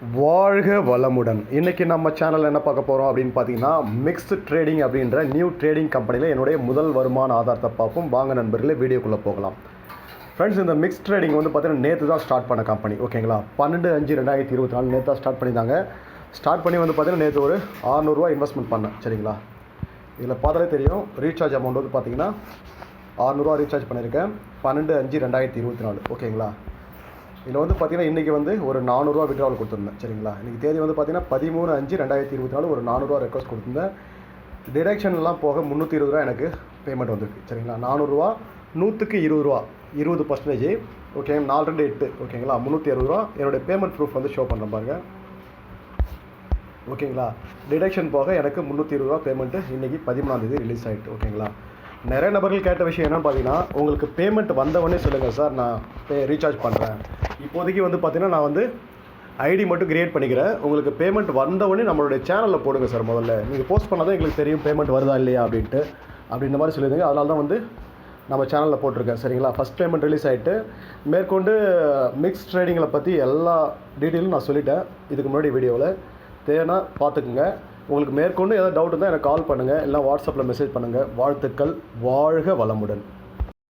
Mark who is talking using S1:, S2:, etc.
S1: வாழ்க வளமுடன். இன்றைக்கி நம்ம சேனலில் என்ன பார்க்க போகிறோம் அப்படின்னு பார்த்தீங்கன்னா மிக்ஸ்டு ட்ரேடிங் அப்படின்ற நியூ ட்ரேடிங் கம்பெனியில் என்னுடைய முதல் வருமான ஆதாரத்தை பார்ப்போம். வாங்க நண்பர்களே வீடியோக்குள்ளே போகலாம். ஃப்ரெண்ட்ஸ் இந்த மிக்ஸ் ட்ரேடிங் வந்து பார்த்தீங்கன்னா நேற்று தான் ஸ்டார்ட் பண்ண கம்பெனி ஓகேங்களா பன்னெண்டு அஞ்சு ரெண்டாயிரத்தி இருபத்தி நாலு நேற்று தான் ஸ்டார்ட் பண்ணியிருந்தாங்க. ஸ்டார்ட் பண்ணி வந்து பார்த்தீங்கன்னா நேற்று ஒரு ஆறுநூறுவா இன்வெஸ்ட்மெண்ட் பண்ணேன். சரிங்களா? இதில் பார்த்தாலே தெரியும் ரீசார்ஜ் அமௌண்ட் வந்து பார்த்தீங்கன்னா ஆறுநூறுவா ரீசார்ஜ் பண்ணியிருக்கேன். பன்னெண்டு அஞ்சு ரெண்டாயிரத்தி இருபத்தி நாலு. ஓகேங்களா இதில் வந்து பார்த்தீங்கன்னா இன்றைக்கி வந்து ஒரு நானூறுரூவா விட்ராவல் கொடுத்துருந்தேன் சரிங்களா? இன்றைக்கி தேதி வந்து பார்த்தீங்கன்னா பதிமூணு அஞ்சு ரெண்டாயிரத்தி இருபத்தி நாலு ஒரு நானூறுரூவா ரெக்வஸ்ட் கொடுத்துருந்தேன். டிடக்ஷன்லாம் போக முந்நூற்றி இருபது ரூபா எனக்கு பேமெண்ட் வந்திருக்கு சரிங்களா? நானூறுரூவா நூற்றுக்கு இருபது ரூபா இருபது பர்சன்டேஜ் ஓகே நாலு ரெண்டு எட்டு ஓகேங்களா? முந்நூற்றி அறுபது ரூபா. என்னுடைய பேமெண்ட் ப்ரூஃப் வந்து ஷோ பண்ணுறேன் பாருங்க. ஓகேங்களா? டிடக்ஷன் போக எனக்கு முந்நூற்றி இருபது ரூபா பேமெண்ட்டு இன்றைக்கி பதிமூணாந்தேதி ரிலீஸ் ஆகிட்டு ஓகேங்களா? நிறைய நபர்கள் கேட்ட விஷயம் என்னென்னு பார்த்தீங்கன்னா உங்களுக்கு பேமெண்ட் வந்தவொடனே சொல்லுங்கள் சார் நான் பே ரீசார்ஜ் பண்ணுறேன் இப்போதைக்கு வந்து பார்த்தீங்கன்னா நான் வந்து ஐடி மட்டும் க்ரியேட் பண்ணிக்கிறேன். உங்களுக்கு பேமெண்ட் வந்தவொடனே நம்மளுடைய சேனலில் போடுங்க சார் முதல்ல. நீங்கள் போஸ்ட் பண்ணால் தான் எங்களுக்கு தெரியும் பேமெண்ட் வருதா இல்லையா அப்படின்ட்டு. அப்படின்ற மாதிரி சொல்லியிருந்தீங்க. அதனால தான் வந்து நம்ம சேனலில் போட்டிருக்கேன் சரிங்களா? ஃபஸ்ட் பேமெண்ட் ரிலீஸ் ஆகிட்டு மேற்கொண்டு மிக்ஸ் ட்ரேடிங்கில் பற்றி எல்லா டீட்டெயிலும் நான் சொல்லிட்டேன். இதுக்கு முன்னாடி வீடியோவில் தேனா பார்த்துக்குங்க. உங்களுக்கு மேற்கொண்டு ஏதாவது டவுட் இருந்தால் எனக்கு கால் பண்ணுங்கள் இல்லை வாட்ஸ்அப்பில் மெசேஜ் பண்ணுங்கள் வாழ்த்துக்கள். வாழ்க வளமுடன்.